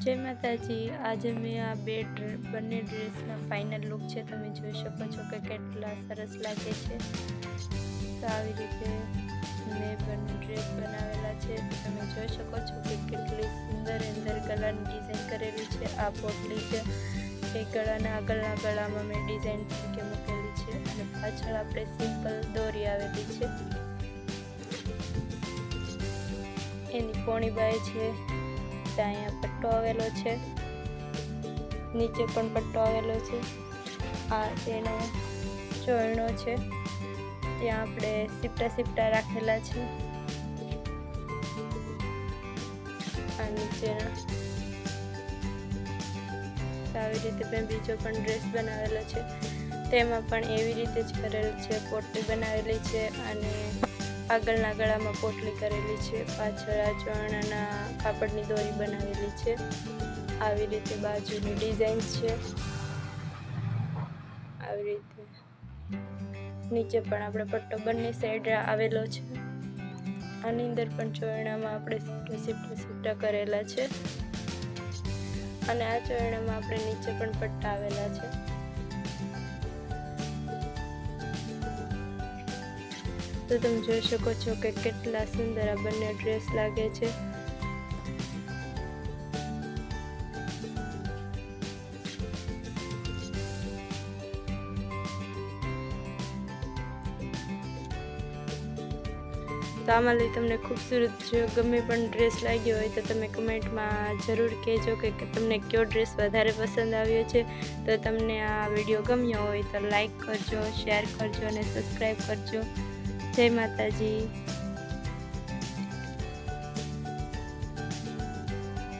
જય માતાજી, આજે મેં આ બે બંને ડ્રેસના ફાઇનલ લુક છે, તમે જોઈ શકો છો કે કેટલા સરસ લાગે છે. તો આવી રીતે મેં બંને ડ્રેસ બનાવેલા છે. તમે જોઈ શકો છો કે કેટલી સુંદર અંદર ગળાની ડિઝાઇન કરેલી છે. આ પોટલી છે એ ગળાના આગળના ગળામાં મેં ડિઝાઇન તરીકે મૂકેલી છે અને પાછળ આપણે સિમ્પલ દોરી આવેલી છે. એની પોણી બાય છે. ત્યાં અહીંયા પટ્ટો આવેલો છે. નીચે પણ પટ્ટો આવેલો છે. આ તેનો ચોરણો છે. ત્યાં આપણે સીપટા સીપટા રાખેલા છે. આ નીચેના. આવી રીતે મેં બીજો પણ ડ્રેસ બનાવેલો છે. તેમાં પણ એવી રીતે જ કરેલ છે. પોટલી બનાવેલી છે અને આગળના ગળામાં પોટલી કરેલી છે, પાછળ આ ચોરણાના કાપડની દોરી બનાવેલી છે. આવી રીતે બાજુની ડિઝાઇન છે. આવી રીતે નીચે પણ આપણે પટ્ટો બંને સાઈડ આવેલો છે. આની અંદર પણ ચોરણામાં આપણે સીપટા સીપટા કરેલા છે. અને આ ચોરણામાં આપણે નીચે પણ પટ્ટા આવેલા છે. તો તમે જોઈ શકો છો કે કેટલા સુંદર આ બંને ડ્રેસ લાગે છે. તો આમાંથી તમને ખૂબસૂરત જો ગમે પણ ડ્રેસ લાગ્યો હોય તો તમે કમેન્ટમાં જરૂર કહેજો કે તમને કયો ડ્રેસ વધારે પસંદ આવ્યો છે. તો તમને આ વીડિયો ગમ્યો હોય તો લાઈક કરજો, શેર કરજો અને સબસ્ક્રાઈબ કરજો. જય માતાજી.